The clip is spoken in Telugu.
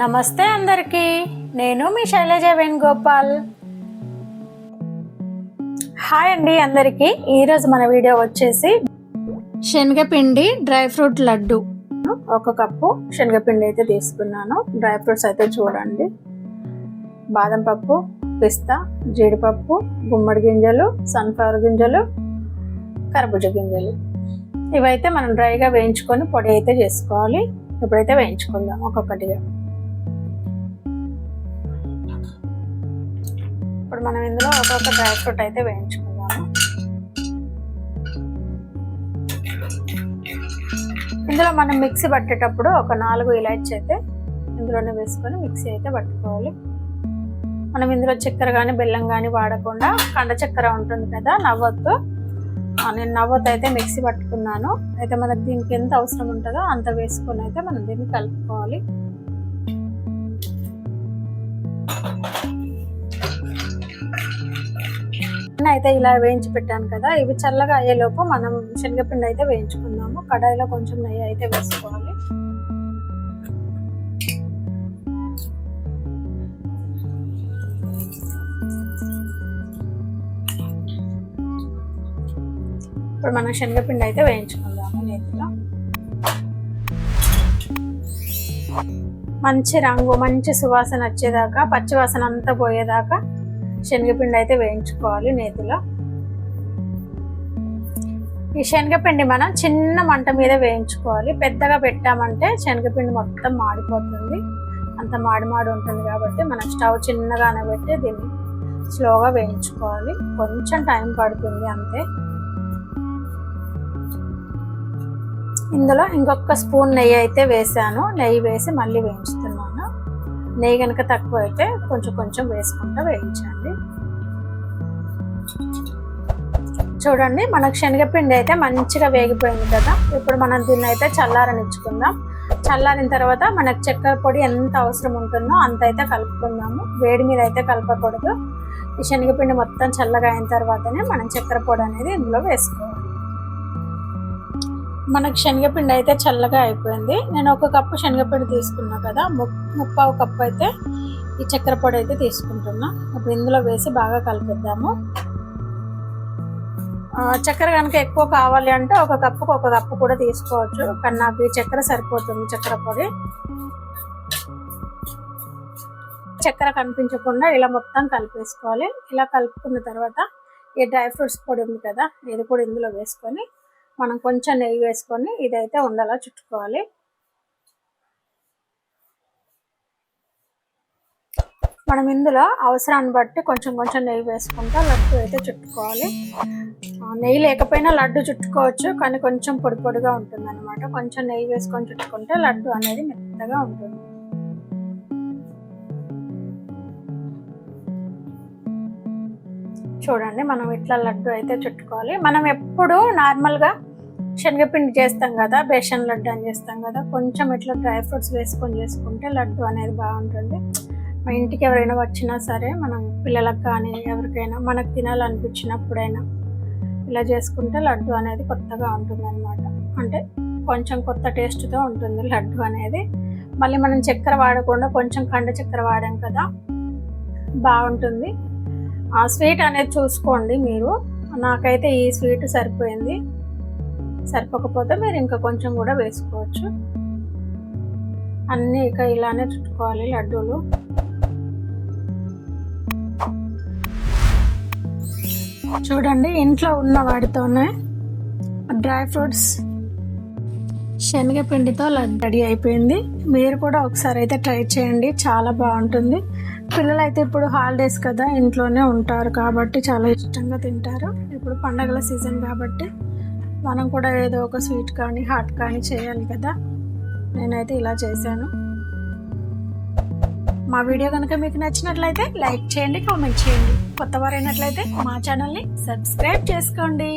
నమస్తే అందరికీ. నేను మీ శైలజ వేణుగోపాల్. హాయ్ అండి అందరికీ. ఈరోజు మన వీడియో వచ్చేసి శనగపిండి డ్రై ఫ్రూట్ లడ్డు. ఒక కప్పు శనగపిండి అయితే తీసుకున్నాను. డ్రై ఫ్రూట్స్ అయితే చూడండి. బాదం పప్పు పిస్తా జీడిపప్పు గుమ్మడి గింజలు సన్ఫ్లవర్ గింజలు కర్బూజ గింజలు. ఇవైతే మనం డ్రైగా వేయించుకొని పొడి అయితే చేసుకోవాలి. ఇప్పుడైతే వేయించుకుందాం ఒక్కొక్కటిగా. ఇప్పుడు మనం ఇందులో ఒక్కొక్క డ్రై ఫ్రూట్ అయితే వేయించుకుందాము. ఇందులో మనం మిక్సీ పట్టేటప్పుడు ఒక నాలుగు ఇలాచి అయితే ఇందులోనే వేసుకొని మిక్సీ అయితే పట్టుకోవాలి. మనం ఇందులో చక్కెర కానీ బెల్లం కానీ వాడకుండా కండ చక్కెర ఉంటుంది కదా నవ్వొద్దు. నేను నవ్వొద్దు అయితే మిక్సీ పట్టుకున్నాను. అయితే మనకు దీనికి ఎంత అవసరం ఉంటుందో అంత వేసుకొని అయితే మనం దీన్ని కలుపుకోవాలి. అయితే ఇలా వేయించి పెట్టాను కదా ఇవి చల్లగా అయ్యేలోపు మనం శనగపిండి అయితే వేయించుకుందాము. కడాయిలో కొంచెం నెయ్యి అయితే వేసుకోవాలి. ఇప్పుడు మనం శనగపిండి అయితే వేయించుకుందాము నేతిలో. మంచి రంగు మంచి సువాసన వచ్చేదాకా పచ్చివాసన అంతా పోయేదాకా శనగపిండి అయితే వేయించుకోవాలి నేతిలో. ఈ శనగపిండి మనం చిన్న మంట మీద వేయించుకోవాలి. పెద్దగా పెట్టామంటే శనగపిండి మొత్తం మాడిపోతుంది. అంత మాడి మాడి ఉంటుంది కాబట్టి మనం స్టవ్ చిన్నగానే పెట్టి దీన్ని స్లోగా వేయించుకోవాలి. కొంచెం టైం పడుతుంది అంతే. ఇందులో ఇంకొక స్పూన్ నెయ్యి అయితే వేసాను. నెయ్యి వేసి మళ్ళీ వేయించుతున్నాను. నెయ్యి కనుక తక్కువ అయితే కొంచెం కొంచెం వేసుకుంటూ వేయించండి. చూడండి మనకు శనగపిండి అయితే మంచిగా వేగిపోయింది కదా. ఇప్పుడు మనం దీన్ని అయితే చల్లారనిచ్చుకుందాం. చల్లారిన తర్వాత మనకు చక్కెర పొడి ఎంత అవసరం ఉంటుందో అంత అయితే కలుపుకుందాము. వేడి మీద అయితే కలపకూడదు. ఈ శనగపిండి మొత్తం చల్లగా అయిన తర్వాతనే మనం చక్కెర పొడి అనేది ఇందులో వేసుకోవాలి. మనకు శనగపిండి అయితే చల్లగా అయిపోయింది. నేను ఒక కప్పు శనగపిండి తీసుకున్నా కదా ము- ముప్పావు కప్పు అయితే ఈ చక్కెర పొడి అయితే తీసుకుంటున్నా. ఇప్పుడు ఇందులో వేసి బాగా కలిపిద్దాము. చక్కెర కనుక ఎక్కువ కావాలి అంటే ఒక కప్పుకు ఒక కప్పు కూడా తీసుకోవచ్చు. కానీ నాకు ఈ చక్కెర సరిపోతుంది చక్కెర పొడి. చక్కెర కనిపించకుండా ఇలా మొత్తం కలిపేసుకోవాలి. ఇలా కలుపుకున్న తర్వాత ఈ డ్రై ఫ్రూట్స్ పొడి ఉంది కదా ఇది కూడా ఇందులో వేసుకొని మనం కొంచెం నెయ్యి వేసుకొని ఇదైతే ఉండలా చుట్టుకోవాలి. మనం ఇందులో అవసరాన్ని బట్టి కొంచెం కొంచెం నెయ్యి వేసుకుంటా లడ్డు అయితే చుట్టుకోవాలి. నెయ్యి లేకపోయినా లడ్డు చుట్టుకోవచ్చు కానీ కొంచెం పొడి పొడిగా ఉంటుంది అనమాట కొంచెం నెయ్యి వేసుకొని చుట్టుకుంటే లడ్డు అనేది మెత్తగా ఉంటుంది. చూడండి మనం ఇట్లా లడ్డు అయితే చుట్టుకోవాలి. మనం ఎప్పుడు నార్మల్గా శనగపిండి చేస్తాం కదా బేసన్ లడ్డు అని చేస్తాం కదా కొంచెం ఇట్లా డ్రై ఫ్రూట్స్ వేసుకొని చేసుకుంటే లడ్డు అనేది బాగుంటుంది. మా ఇంటికి ఎవరైనా వచ్చినా సరే మనం పిల్లలకు కానీ ఎవరికైనా మనకు తినాలనిపించినప్పుడైనా ఇలా చేసుకుంటే లడ్డు అనేది కొత్తగా ఉంటుంది అనమాట అంటే కొంచెం కొత్త టేస్ట్తో ఉంటుంది లడ్డు అనేది. మళ్ళీ మనం చక్కెర వాడకుండా కొంచెం కండ చక్కెర వాడాం కదా బాగుంటుంది. ఆ స్వీట్ అనేది చూసుకోండి మీరు. నాకైతే ఈ స్వీట్ సరిపోయింది. సరిపోకపోతే మీరు ఇంకా కొంచెం కూడా వేసుకోవచ్చు. అన్నీ ఇక ఇలానే చుట్టుకోవాలి లడ్డూలు. చూడండి ఇంట్లో ఉన్న వాటితోనే డ్రై ఫ్రూట్స్ శనగపిండితో లడ్డు రెడీ అయిపోయింది. మీరు కూడా ఒకసారి అయితే ట్రై చేయండి చాలా బాగుంటుంది. పిల్లలు అయితే ఇప్పుడు హాలిడేస్ కదా ఇంట్లోనే ఉంటారు కాబట్టి చాలా ఇష్టంగా తింటారు. ఇప్పుడు పండగల సీజన్ కాబట్టి. మనం కూడా ఏదో ఒక స్వీట్ కానీ హాట్ కానీ చేయాలి కదా. నేనైతే ఇలా చేశాను. మా వీడియో కనుక మీకు నచ్చినట్లయితే లైక్ చేయండి కామెంట్ చేయండి. కొత్త వారైనట్లయితే మా ఛానల్ని సబ్స్క్రైబ్ చేసుకోండి.